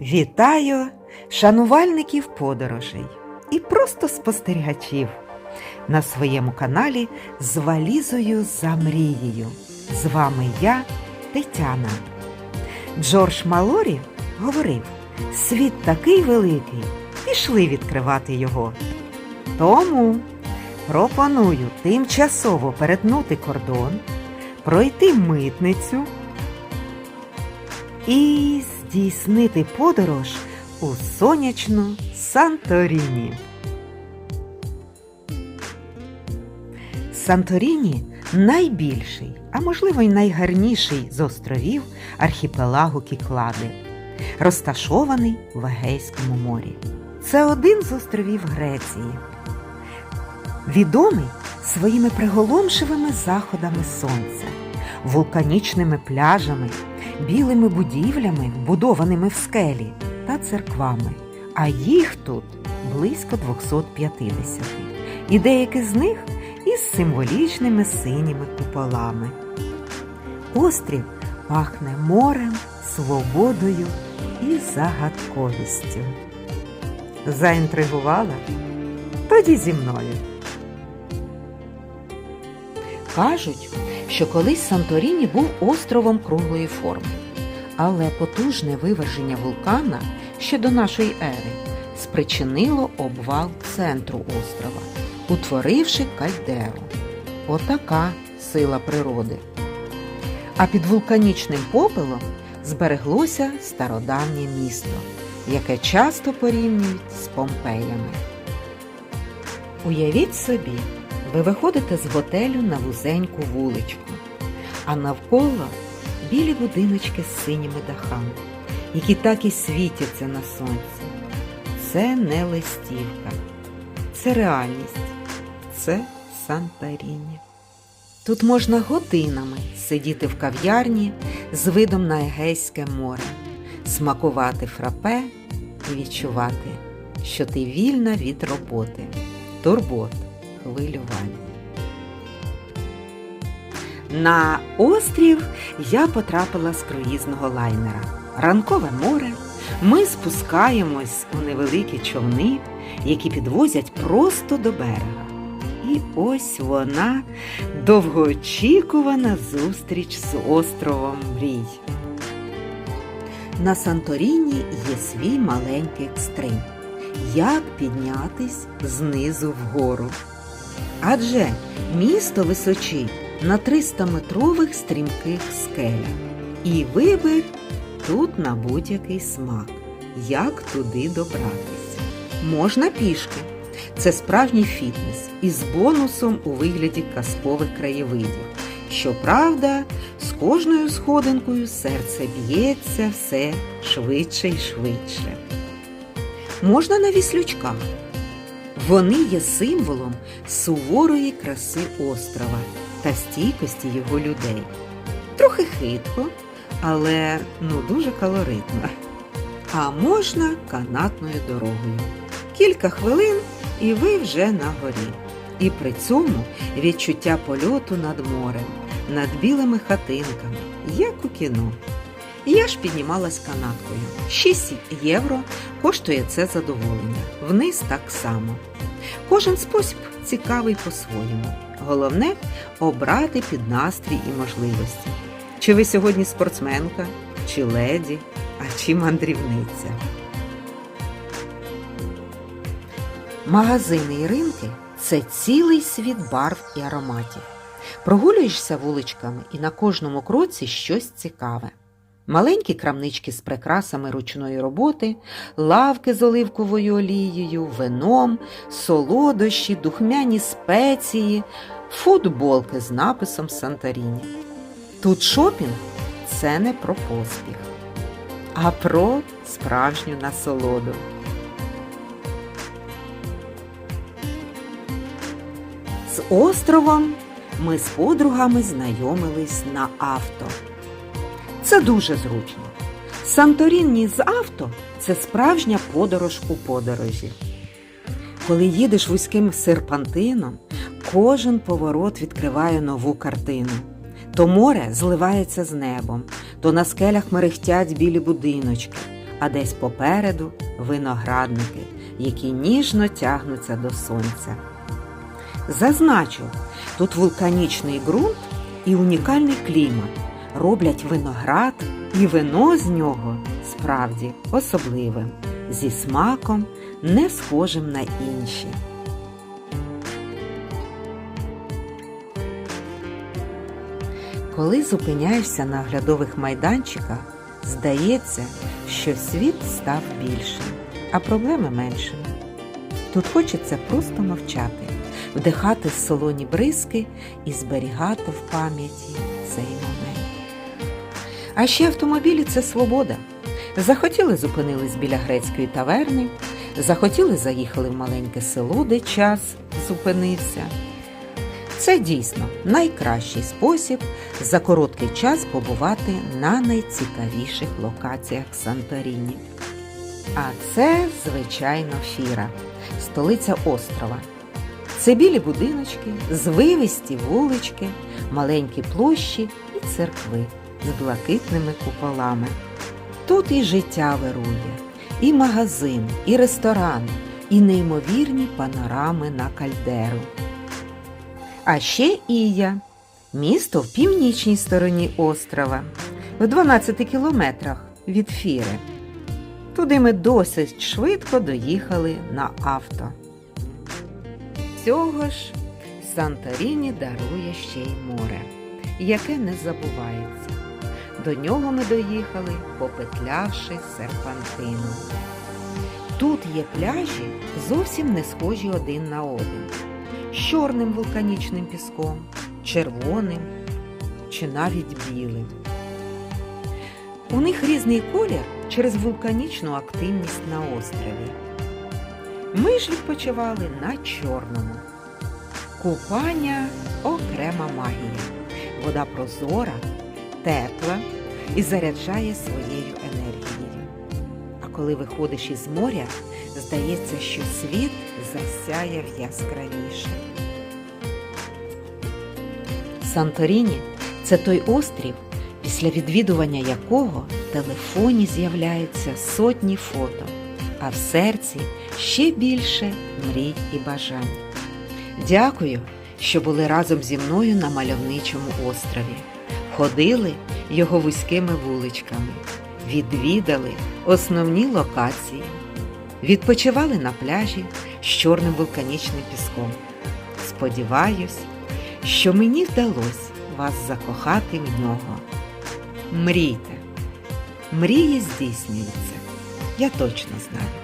Вітаю шанувальників подорожей і просто спостерігачів на своєму каналі з валізою за мрією. З вами я, Тетяна. Джордж Малорі говорив: світ такий великий, пішли відкривати його. Тому пропоную тимчасово перетнути кордон, пройти митницю і здійснити подорож у сонячну Санторіні. Санторіні найбільший, а можливо й найгарніший з островів архіпелагу Кіклади, розташований в Егейському морі. Це один з островів Греції, відомий своїми приголомшивими заходами сонця, вулканічними пляжами, білими будівлями, вбудованими в скелі, та церквами, а їх тут близько 250, і деякі з них із символічними синіми куполами. Острів пахне морем, свободою і загадковістю. Заінтригувала? Тоді зі мною. Кажуть, що колись Санторіні був островом круглої форми, але потужне виверження вулкана ще до нашої ери спричинило обвал центру острова, утворивши кальдеру. Отака сила природи. А під вулканічним попелом збереглося стародавнє місто, яке часто порівнюють з Помпеями. Уявіть собі, ви виходите з готелю на вузеньку вуличку, а навколо білі будиночки з синіми дахами, які так і світяться на сонці. Це не листівка, це реальність, це Санторіні. Тут можна годинами сидіти в кав'ярні з видом на Егейське море, смакувати фрапе і відчувати, що ти вільна від роботи, турбот, хвилювань. На острів я потрапила з круїзного лайнера. Ранкове море. Ми спускаємось у невеликі човни, які підвозять просто до берега. І ось вона довгоочікувана зустріч з островом мрій. На Санторіні є свій маленький екстрим. Як піднятись знизу вгору? Адже місто височить на 300-метрових стрімких скелях. І вибір тут на будь-який смак. Як туди добратися? Можна пішки. Це справжній фітнес із бонусом у вигляді казкових краєвидів. Щоправда, з кожною сходинкою серце б'ється все швидше і швидше. Можна на віслючках. Вони є символом суворої краси острова та стійкості його людей. Трохи хитко, але ну дуже калоритно. А можна канатною дорогою. Кілька хвилин і ви вже на горі. І при цьому відчуття польоту над морем, над білими хатинками, як у кіно. Я ж піднімалась канаткою. 6 євро коштує це задоволення. Вниз так само. Кожен спосіб цікавий по-своєму. Головне обрати під настрій і можливості. Чи ви сьогодні спортсменка, чи леді, а чи мандрівниця. Магазини і ринки це цілий світ барв і ароматів. Прогулюєшся вуличками і на кожному кроці щось цікаве. Маленькі крамнички з прикрасами ручної роботи, лавки з оливковою олією, вином, солодощі, духмяні спеції, футболки з написом Санторіні. Тут шопінг це не про поспіх, а про справжню насолоду. З островом ми з подругами знайомились на авто. Це дуже зручно. Санторінні з авто це справжня подорож у подорожі. Коли їдеш вузьким серпантином, кожен поворот відкриває нову картину. То море зливається з небом, то на скелях мерехтять білі будиночки, а десь попереду виноградники, які ніжно тягнуться до сонця. Зазначу, тут вулканічний ґрунт і унікальний клімат роблять виноград і вино з нього справді особливим, зі смаком, не схожим на інші. Коли зупиняєшся на оглядових майданчиках, здається, що світ став більшим, а проблеми меншими. Тут хочеться просто мовчати, вдихати солоні бризки і зберігати в пам'яті цей момент. А ще автомобілі це свобода. Захотіли зупинились біля грецької таверни, захотіли заїхали в маленьке село, де час зупинився. Це дійсно найкращий спосіб за короткий час побувати на найцікавіших локаціях Санторіні. А це, звичайно, Фіра, столиця острова. Це білі будиночки, звивисті вулички, маленькі площі і церкви з блакитними куполами. Тут і життя вирує, і магазин, і ресторан, і неймовірні панорами на кальдеру. А ще Ія, місто в північній стороні острова, в 12 кілометрах від Фіри. Туди ми досить швидко доїхали на авто. Цього ж Санторіні дарує ще й море, яке не забувається. До нього ми доїхали, попетлявши серпантину. Тут є пляжі, зовсім не схожі один на один, з чорним вулканічним піском, червоним чи навіть білим. У них різний колір через вулканічну активність на острові. Ми ж відпочивали на чорному. Купання окрема магія. Вода прозора, тепла і заряджає своєю енергією. А коли виходиш із моря, здається, що світ засяяв яскравіше. Санторіні це той острів, після відвідування якого в телефоні з'являються сотні фото, а в серці ще більше мрій і бажань. Дякую, що були разом зі мною на мальовничому острові, ходили його вузькими вуличками, відвідали основні локації, відпочивали на пляжі з чорним вулканічним піском. Сподіваюсь, що мені вдалося вас закохати в нього. Мрійте, мрії здійснюються, я точно знаю.